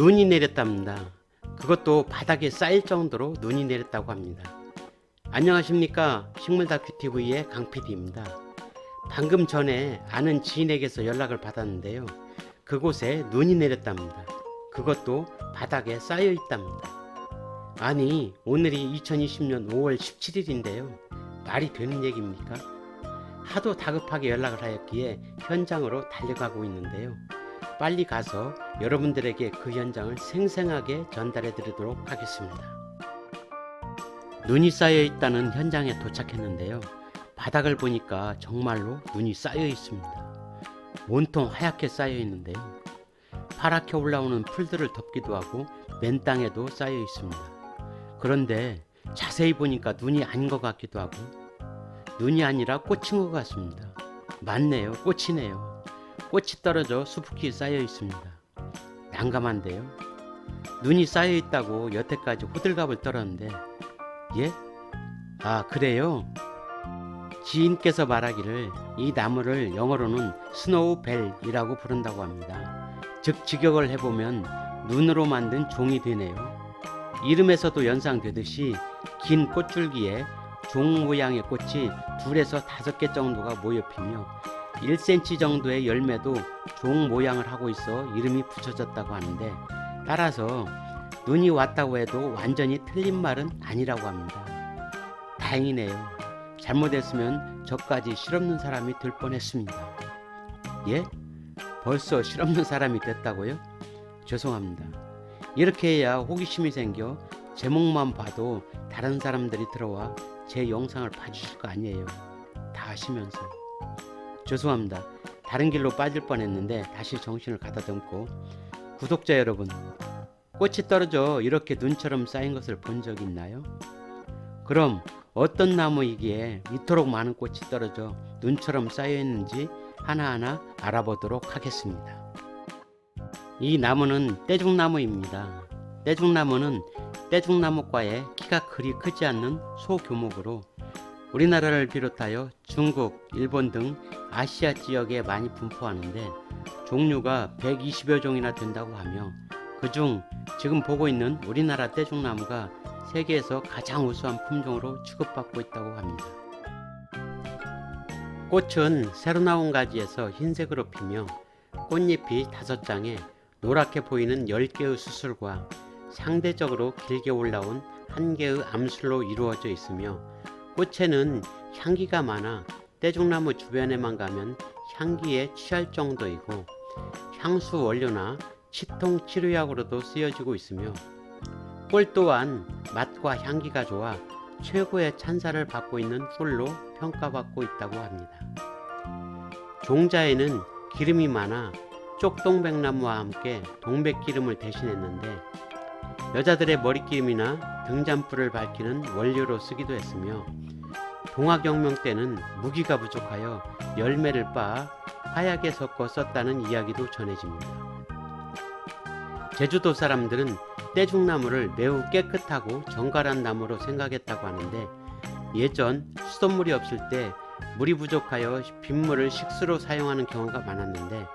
눈이 내렸답니다. 그것도 바닥에 쌓일 정도로 눈이 내렸다고 합니다. 안녕하십니까 식물다큐TV의 강PD입니다. 방금 전에 아는 지인에게서 연락을 받았는데요. 그곳에 눈이 내렸답니다. 그것도 바닥에 쌓여 있답니다. 아니 오늘이 2020년 5월 17일인데요. 말이 되는 얘기입니까? 하도 다급하게 연락을 하였기에 현장으로 달려가고 있는데요. 빨리 가서 여러분들에게 그 현장을 생생하게 전달해 드리도록 하겠습니다. 눈이 쌓여 있다는 현장에 도착했는데요. 바닥을 보니까 정말로 눈이 쌓여 있습니다. 온통 하얗게 쌓여 있는데요. 파랗게 올라오는 풀들을 덮기도 하고 맨 땅에도 쌓여 있습니다. 그런데 자세히 보니까 눈이 아닌 것 같기도 하고 눈이 아니라 꽃인 것 같습니다. 맞네요. 꽃이네요. 꽃이 떨어져 수북히 쌓여 있습니다. 난감한데요. 눈이 쌓여 있다고 여태까지 호들갑을 떨었는데 예? 아 그래요? 지인께서 말하기를 이 나무를 영어로는 스노우벨이라고 부른다고 합니다. 즉 직역을 해보면 눈으로 만든 종이 되네요. 이름에서도 연상되듯이 긴 꽃줄기에 종 모양의 꽃이 둘에서 다섯 개 정도가 모여 피며 1cm 정도의 열매도 종 모양을 하고 있어 이름이 붙여졌다고 하는데 따라서 눈이 왔다고 해도 완전히 틀린 말은 아니라고 합니다. 다행이네요. 잘못했으면 저까지 실없는 사람이 될 뻔했습니다. 예? 벌써 실없는 사람이 됐다고요? 죄송합니다. 이렇게 해야 호기심이 생겨 제목만 봐도 다른 사람들이 들어와 제 영상을 봐주실 거 아니에요. 다 아시면서. 죄송합니다. 다른 길로 빠질 뻔했는데 다시 정신을 가다듬고 구독자 여러분 꽃이 떨어져 이렇게 눈처럼 쌓인 것을 본 적 있나요? 그럼 어떤 나무이기에 이토록 많은 꽃이 떨어져 눈처럼 쌓여 있는지 하나하나 알아보도록 하겠습니다. 이 나무는 떼죽나무입니다. 떼죽나무는 떼죽나무과에 키가 그리 크지 않는 소규모로 우리나라를 비롯하여 중국, 일본 등 아시아 지역에 많이 분포하는데 종류가 120여 종이나 된다고 하며 그중 지금 보고 있는 우리나라 떼죽나무가 세계에서 가장 우수한 품종으로 취급받고 있다고 합니다. 꽃은 새로 나온 가지에서 흰색으로 피며 꽃잎이 다섯 장에 노랗게 보이는 10개의 수술과 상대적으로 길게 올라온 한 개의 암술로 이루어져 있으며 꽃에는 향기가 많아 떼죽나무 주변에만 가면 향기에 취할 정도이고 향수 원료나 치통 치료약으로도 쓰여지고 있으며 꿀 또한 맛과 향기가 좋아 최고의 찬사를 받고 있는 꿀로 평가받고 있다고 합니다. 종자에는 기름이 많아 쪽동백나무와 함께 동백기름을 대신했는데 여자들의 머리기름이나 등잔불을 밝히는 원료로 쓰기도 했으며 동화경명 때는 무기가 부족하여 열매를 빻아 하얗게 섞어 썼다는 이야기도 전해집니다. 제주도 사람들은 떼죽나무를 매우 깨끗하고 정갈한 나무로 생각했다고 하는데 예전 수돗물이 없을 때 물이 부족하여 빗물을 식수로 사용하는 경우가 많았는데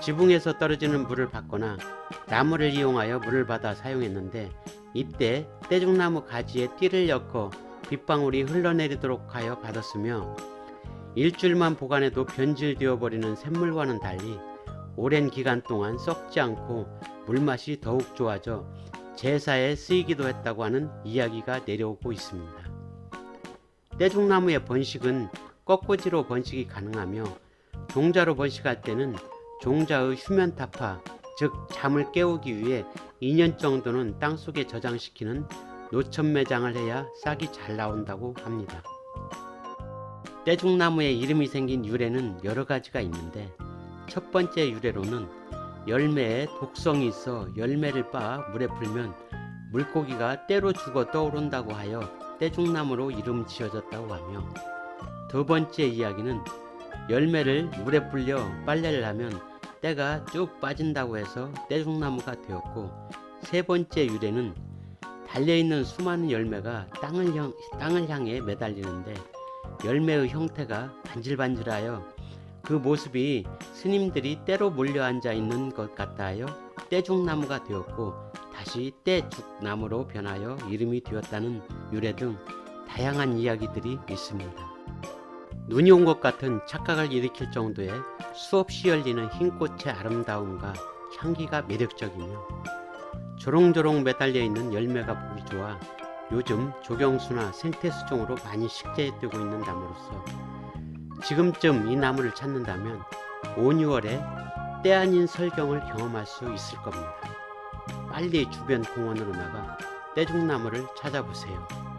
지붕에서 떨어지는 물을 받거나 나무를 이용하여 물을 받아 사용했는데 이때 떼죽나무 가지에 띠를 엮어 빗방울이 흘러내리도록 하여 받았으며 일주일만 보관해도 변질되어 버리는 샘물과는 달리 오랜 기간 동안 썩지 않고 물맛이 더욱 좋아져 제사에 쓰이기도 했다고 하는 이야기가 내려오고 있습니다. 떼죽나무의 번식은 꺾꽂이로 번식이 가능하며 종자로 번식할 때는 종자의 휴면 타파, 즉 잠을 깨우기 위해 2년 정도는 땅속에 저장시키는 노천 매장을 해야 싹이 잘 나온다고 합니다. 떼죽나무의 이름이 생긴 유래는 여러 가지가 있는데 첫 번째 유래로는 열매에 독성이 있어 열매를 빻아 물에 풀면 물고기가 때로 죽어 떠오른다고 하여 떼죽나무로 이름 지어졌다고 하며 두 번째 이야기는 열매를 물에 불려 빨래를 하면 때가 쭉 빠진다고 해서 떼죽나무가 되었고 세 번째 유래는 달려있는 수많은 열매가 땅을, 향, 땅을 향해 매달리는데 열매의 형태가 반질반질하여 그 모습이 스님들이 때로 몰려 앉아 있는 것 같다 하여 떼죽나무가 되었고 다시 떼죽나무로 변하여 이름이 되었다는 유래 등 다양한 이야기들이 있습니다. 눈이 온 것 같은 착각을 일으킬 정도의 수없이 열리는 흰 꽃의 아름다움과 향기가 매력적이며 조롱조롱 매달려 있는 열매가 보기 좋아 요즘 조경수나 생태수종으로 많이 식재되고 있는 나무로서 지금쯤 이 나무를 찾는다면 5, 6월에 때 아닌 설경을 경험할 수 있을 겁니다. 빨리 주변 공원으로 나가 떼죽나무를 찾아보세요.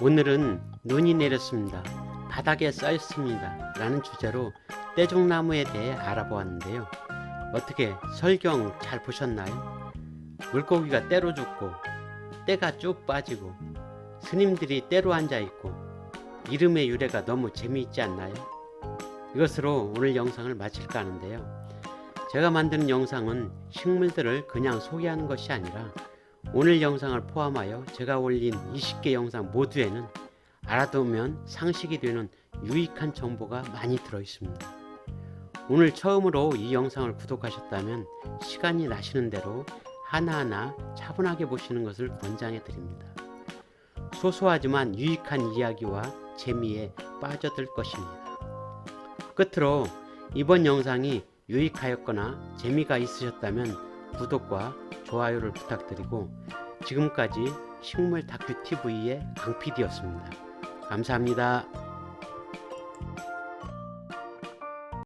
오늘은 눈이 내렸습니다. 바닥에 쌓였습니다. 라는 주제로 떼죽나무에 대해 알아보았는데요. 어떻게 설경 잘 보셨나요? 물고기가 때로 죽고 때가 쭉 빠지고 스님들이 때로 앉아 있고 이름의 유래가 너무 재미있지 않나요? 이것으로 오늘 영상을 마칠까 하는데요. 제가 만드는 영상은 식물들을 그냥 소개하는 것이 아니라 오늘 영상을 포함하여 제가 올린 20개 영상 모두에는 알아두면 상식이 되는 유익한 정보가 많이 들어 있습니다. 오늘 처음으로 이 영상을 구독하셨다면 시간이 나시는 대로 하나하나 차분하게 보시는 것을 권장해 드립니다. 소소하지만 유익한 이야기와 재미에 빠져들 것입니다. 끝으로 이번 영상이 유익하였거나 재미가 있으셨다면 구독과 좋아요를 부탁드리고 지금까지 식물 다큐 TV의 강PD였습니다. 감사합니다.